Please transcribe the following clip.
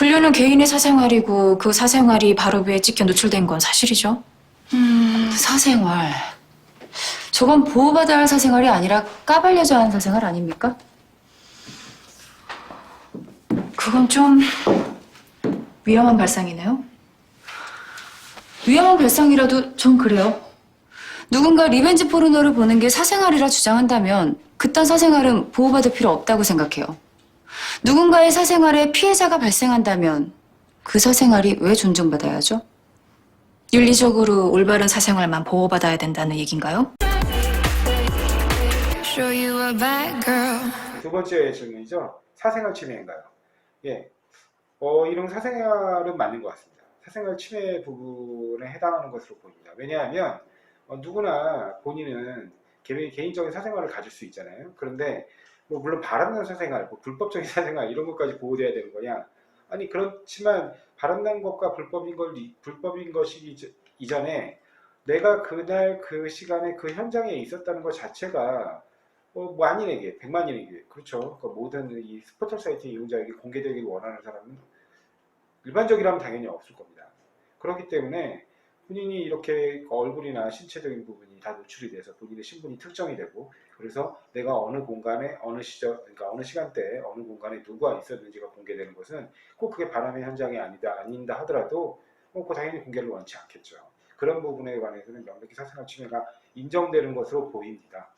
분류는 개인의 사생활이고 그 사생활이 바로비에 찍혀 노출된 건 사실이죠. 음, 사생활. 저건 보호받아야 할 사생활이 아니라 까발려져야 하는 사생활 아닙니까? 그건 좀 위험한 발상이네요. 위험한 발상이라도 전 그래요. 누군가 리벤지 포르노를 보는 게 사생활이라 주장한다면 그딴 사생활은 보호받을 필요 없다고 생각해요. 누군가의 사생활에 피해자가 발생한다면 그 사생활이 왜 존중받아야 하죠? 윤리적으로 올바른 사생활만 보호받아야 된다는 얘긴가요? Show you a bad girl. 두 번째 질문이죠. 사생활 침해인가요? 예. 어, 이런 사생활은 맞는 것 같습니다. 사생활 침해 부분에 해당하는 것으로 보입니다. 왜냐하면 어, 누구나 본인은 개인, 개인적인 사생활을 가질 수 있잖아요. 그런데 뭐 물론 바람난 사생활, 뭐 불법적인 사생활 이런 것까지 보호돼야 되는 거냐? 아니 그렇지만 바람난 것과 불법인 걸 이- 불법인 것이 이전에 내가 그날 그 시간에 그 현장에 있었다는 것 자체가 어, 만인에게, 백만인에게, 그렇죠. 그 모든 이 스포츠 사이트 이용자에게 공개되길 원하는 사람은 일반적이라면 당연히 없을 겁니다. 그렇기 때문에 본인이 이렇게 얼굴이나 신체적인 부분이 다 노출이 돼서 본인의 신분이 특정이 되고 그래서 내가 어느 공간에 어느 시절 그러니까 어느 시간대에 어느 공간에 누가 있었는지가 공개되는 것은 꼭 그게 바람의 현장이 아니다 아닌다 하더라도 뭐 그거 당연히 공개를 원치 않겠죠. 그런 부분에 관해서는 명백히 사생활 침해가 인정되는 것으로 보입니다.